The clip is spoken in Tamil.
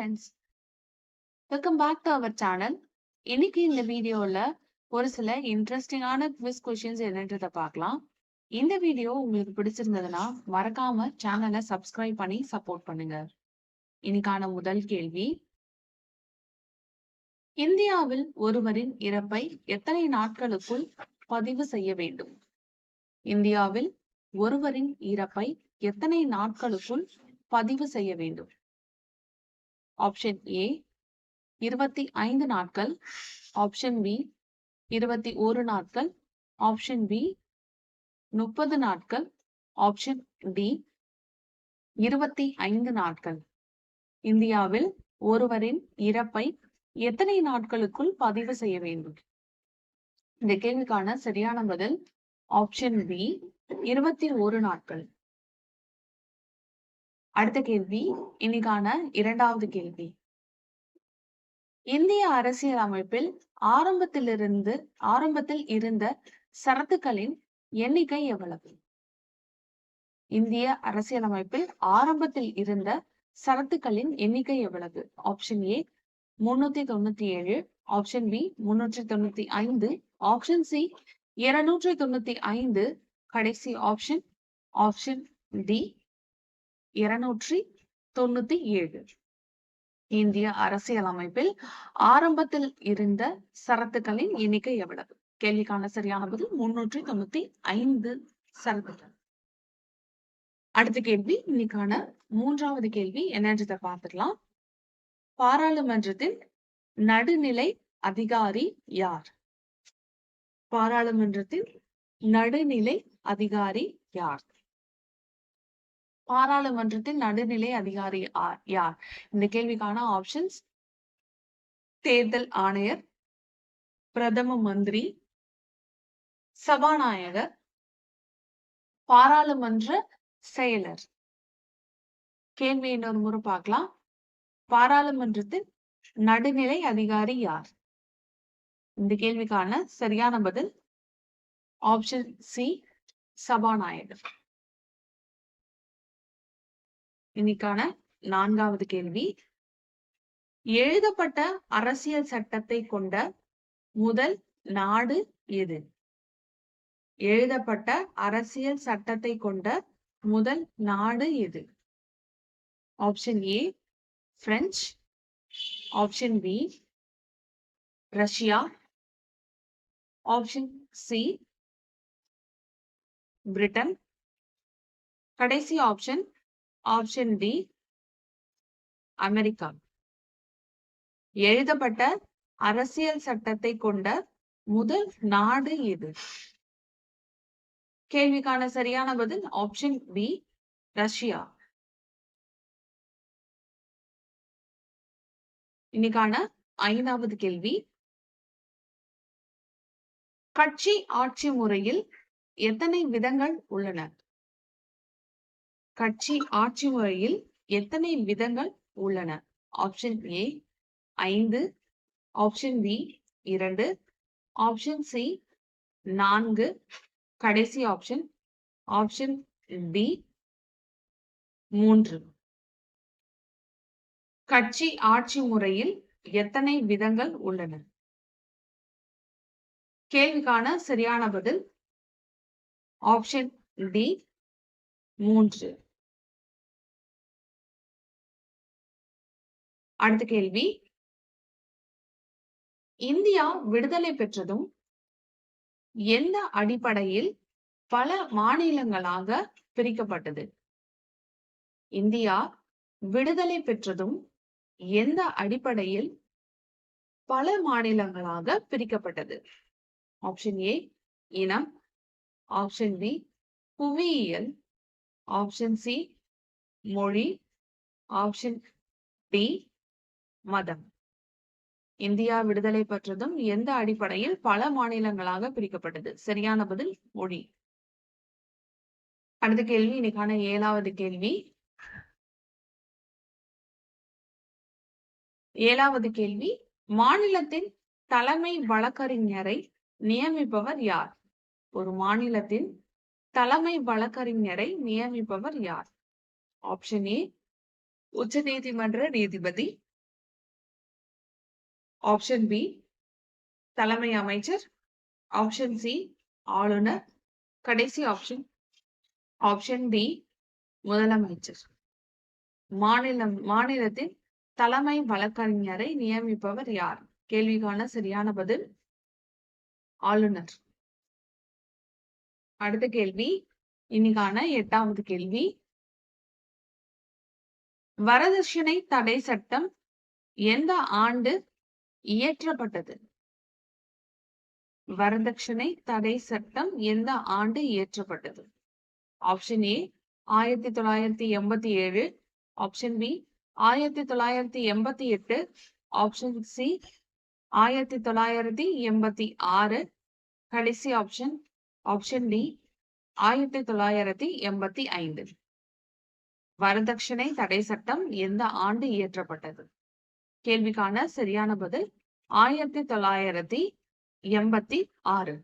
Friends welcome back to our channel இன்னைக்கு இந்த வீடியோல ஒரு சில இன்ட்ரெஸ்டிங்கான குவிஸ் கொஷின்ஸ் என்னன்றதை பார்க்கலாம். இந்த வீடியோ உங்களுக்கு பிடிச்சிருந்ததுன்னா மறக்காம சேனலை சப்ஸ்கிரைப் பண்ணி சப்போர்ட் பண்ணுங்க. இன்னைக்கான முதல் கேள்வி. இந்தியாவில் ஒருவரின் இறப்பை எத்தனை நாட்களுக்குள் பதிவு செய்ய வேண்டும்? இந்தியாவில் ஒருவரின் இறப்பை எத்தனை நாட்களுக்குள் பதிவு செய்ய வேண்டும்? ஆப்ஷன் ஏ இருபத்தி ஐந்து நாட்கள். ஆப்ஷன் பி இருபத்தி ஒரு நாட்கள். ஆப்ஷன் பி முப்பது நாட்கள். ஆப்ஷன் டி இருபத்தி ஐந்து நாட்கள். இந்தியாவில் ஒருவரின் இறப்பை எத்தனை நாட்களுக்குள் பதிவு செய்ய வேண்டும்? இந்த கேள்விக்கான சரியான பதில் ஆப்ஷன் பி இருபத்தி ஒரு நாட்கள். அடுத்த கேள்வி இன்னைக்கான இரண்டாவது கேள்வி. இந்திய அரசியல் அமைப்பில் ஆரம்பத்திலிருந்து ஆரம்பத்தில் இருந்த சரத்துக்களின் எண்ணிக்கை எவ்வளவு? இந்திய அரசியலமைப்பில் ஆரம்பத்தில் இருந்த சரத்துக்களின் எண்ணிக்கை எவ்வளவு? ஆப்ஷன் ஏ முன்னூத்தி தொண்ணூத்தி ஏழு ஆப்ஷன் பி முன்னூற்றி தொண்ணூத்தி ஐந்து ஆப்ஷன் சி இருநூற்றி தொண்ணூத்தி ஐந்து கடைசி ஆப்ஷன் ஆப்ஷன் டி இருநூற்றி தொண்ணூத்தி ஏழு. இந்திய அரசியலமைப்பில் ஆரம்பத்தில் இருந்த சரத்துக்களின் எண்ணிக்கை எவ்வளவு? கேள்விக்கான சரியான பதில் முன்னூற்றி தொண்ணூத்தி ஐந்து சரத்துக்கள். அடுத்த கேள்வி இன்னைக்கான மூன்றாவது கேள்வி என்னன்றத பார்த்துக்கலாம். பாராளுமன்றத்தின் நடுநிலை அதிகாரி யார்? பாராளுமன்றத்தின் நடுநிலை அதிகாரி யார்? பாராளுமன்றத்தின் நடுநிலை அதிகாரி யார்? இந்த கேள்விக்கான ஆப்ஷன்ஸ் தேர்தல் ஆணையர் பிரதம மந்திரி சபாநாயகர் பாராளுமன்ற செயலர். கேள்வி இன்னொரு முறை பார்க்கலாம். பாராளுமன்றத்தின் நடுநிலை அதிகாரி யார்? இந்த கேள்விக்கான சரியான பதில் ஆப்ஷன் சி சபாநாயகர். இன்னைக்கான நான்காவது கேள்வி. எழுதப்பட்ட அரசியல் சட்டத்தை கொண்ட முதல் நாடு எது? எழுதப்பட்ட அரசியல் சட்டத்தை கொண்ட முதல் நாடு எது? Option A French option B Russia option C Britain கடைசி ஆப்ஷன் ஆப்ஷன் டி அமெரிக்கா எழுதப்பட்ட அரசியல் சட்டத்தை கொண்ட முதல் நாடு எது? கேள்விக்கான சரியான பதில் ஆப்ஷன் பி ரஷ்யா. இன்னைக்கான ஐந்தாவது கேள்வி. கட்சி ஆட்சி முறையில் எத்தனை விதங்கள் உள்ளன? கட்சி ஆட்சி முறையில் எத்தனை விதங்கள் உள்ளன? ஆப்ஷன் ஏ ஐந்து ஆப்ஷன் பி இரண்டு ஆப்ஷன் சி நான்கு கடைசி ஆப்ஷன் ஆப்ஷன் டி மூன்று. கட்சி ஆட்சி முறையில் எத்தனை விதங்கள் உள்ளன? கேள்விக்கான சரியான பதில் ஆப்ஷன் டி மூன்று. அடுத்த கேள்வி. இந்தியா விடுதலை பெற்றதும் எந்த அடிப்படையில் பல மாநிலங்களாக பிரிக்கப்பட்டது? இந்தியா விடுதலை பெற்றதும் எந்த அடிப்படையில் பல மாநிலங்களாக பிரிக்கப்பட்டது? ஆப்ஷன் ஏ இனம். ஆப்ஷன் பி புவியியல். ஆப்ஷன் சி மொழி. ஆப்ஷன் டி மதம். இந்தியா விடுதலை பெற்றதும் எந்த அடிப்படையில் பல மாநிலங்களாக பிரிக்கப்பட்டது? சரியான பதில் மொழி. அடுத்த கேள்வி இன்னைக்கான ஏழாவது கேள்வி. ஏழாவது கேள்வி மாநிலத்தின் தலைமை வழக்கறிஞரை நியமிப்பவர் யார்? ஒரு மாநிலத்தின் தலைமை வழக்கறிஞரை நியமிப்பவர் யார்? ஆப்ஷன் ஏ உச்ச நீதிமன்ற நீதிபதி ஆப்ஷன் பி தலைமை அமைச்சர். ஆப்ஷன் சி ஆளுநர். கடைசி ஆப்ஷன் ஆப்ஷன் டி முதலமைச்சர். மாநிலம் மாநிலத்தின் தலைமை வழக்கறிஞரை நியமிப்பவர் யார்? கேள்விக்கான சரியான பதில் ஆளுநர். அடுத்த கேள்வி இன்னைக்கான எட்டாவது கேள்வி. வரதட்சணை தடை சட்டம் எந்த ஆண்டு இயற்றப்பட்டது. வரதட்சணை தடை சட்டம் எந்த ஆண்டு இயற்றப்பட்டது? ஆப்ஷன் ஏ ஆயிரத்தி தொள்ளாயிரத்தி எண்பத்தி ஏழு. ஆப்ஷன் பி ஆயிரத்தி தொள்ளாயிரத்தி எண்பத்தி எட்டு. ஆப்ஷன் சி ஆயிரத்தி தொள்ளாயிரத்தி எண்பத்தி ஆறு. கடைசி ஆப்ஷன் ஆப்ஷன் டி ஆயிரத்தி தொள்ளாயிரத்தி எண்பத்தி ஐந்து. வரதட்சணை தடை சட்டம் எந்த ஆண்டு இயற்றப்பட்டது? கேள்விக்கான சரியான பதில் ஆயிரத்தி தொள்ளாயிரத்தி எண்பத்தி ஆறு.